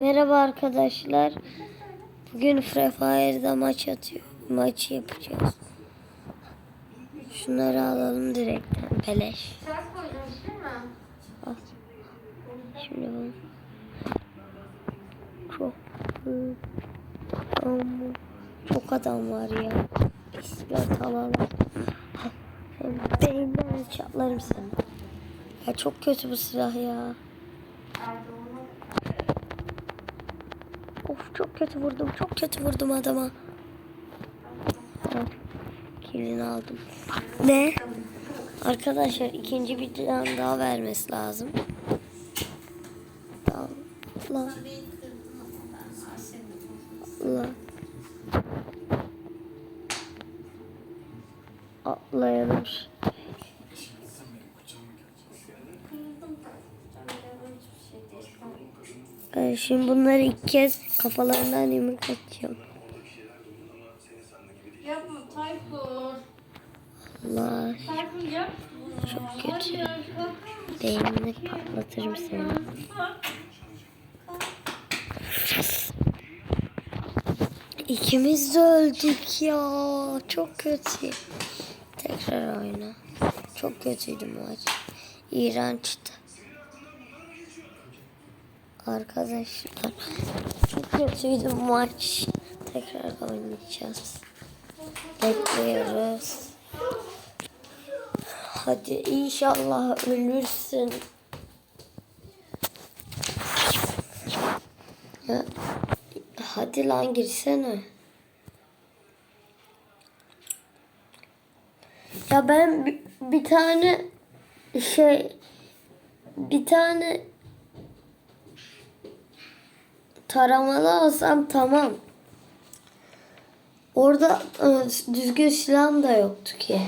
Merhaba arkadaşlar. Bugün Free Fire'da maç atıyor. Maç yapacağız. Şunları alalım direkten. Beleş. Al. Şimdi bu. Çok. Ama çok adam var ya. Bisiklet alalım. Sen beyinden çatlarım seni. Ya çok kötü bu silah ya. Erdoğan'ı Of çok kötü vurdum. Çok kötü vurdum adama. Kilini aldım. Ne? Arkadaşlar ikinci bir tane daha vermesi lazım. Allah. Allah. Atlayalım. Şimdi bunları ilk kez kafalarından yumruk atacağım. Yapma Tayfur. Allah. Tayfur yap. Çok kötü. Beynini patlatırım seni. İkimiz de öldük ya. Çok kötü. Tekrar oyna. Çok kötüydü maç. İğrençti. Arkadaşlar çok kötüydü maç. Tekrar oynayacağız. Bekliyoruz. Hadi inşallah ölürsün. Hadi lan girsene. Ya ben bir, bir tane şey bir tane taramalı alsam tamam. Orada e, düzgün silahım da yoktu ki.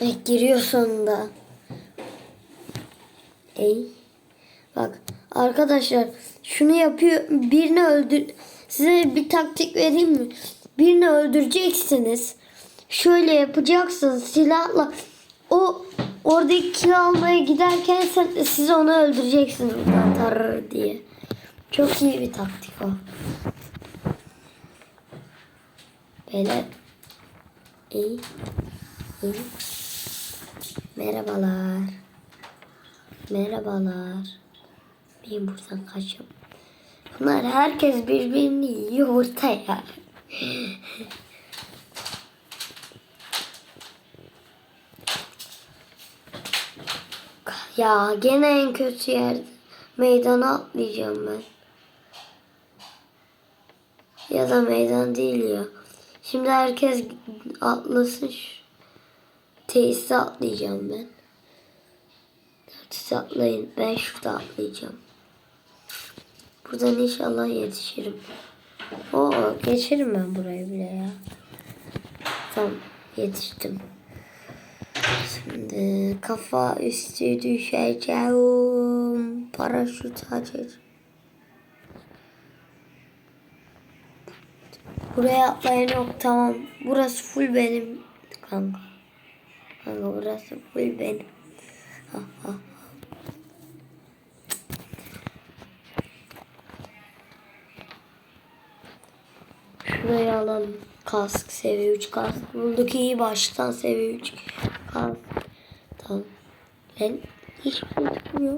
Eh, giriyor sonunda. Ey. Bak arkadaşlar şunu yapıyor. Birini öldür. Size bir taktik vereyim mi? Birini öldüreceksiniz. Şöyle yapacaksınız silahla. O oradaki almaya giderken sen, siz onu öldüreceksiniz buradan tarır diye. Çok iyi bir taktik o. Böyle iyi. iyi. Merhabalar. Merhabalar. Ben buradan kaçıyorum. Bunlar herkes birbirini yiyor ortaya. ya gene en kötü yerde. Meydana atlayacağım ben. Ya da meydan değil ya. Şimdi herkes atlasın. şu- Tesise atlayacağım ben. Siz atlayın. Ben şurada atlayacağım. Buradan inşallah yetişirim. Oo geçerim ben burayı bile ya. Tamam yetiştim. Şimdi kafa üstü düşeceğim. Paraşüt açacağım. Buraya atlayan yok tamam. Burası full benim kanka. Kanka burası full benim. Ha. Şurayı alalım. Kask seviye 3 kask. Bulduk iyi baştan seviye 3 kask. Tamam. Ben hiçbir şey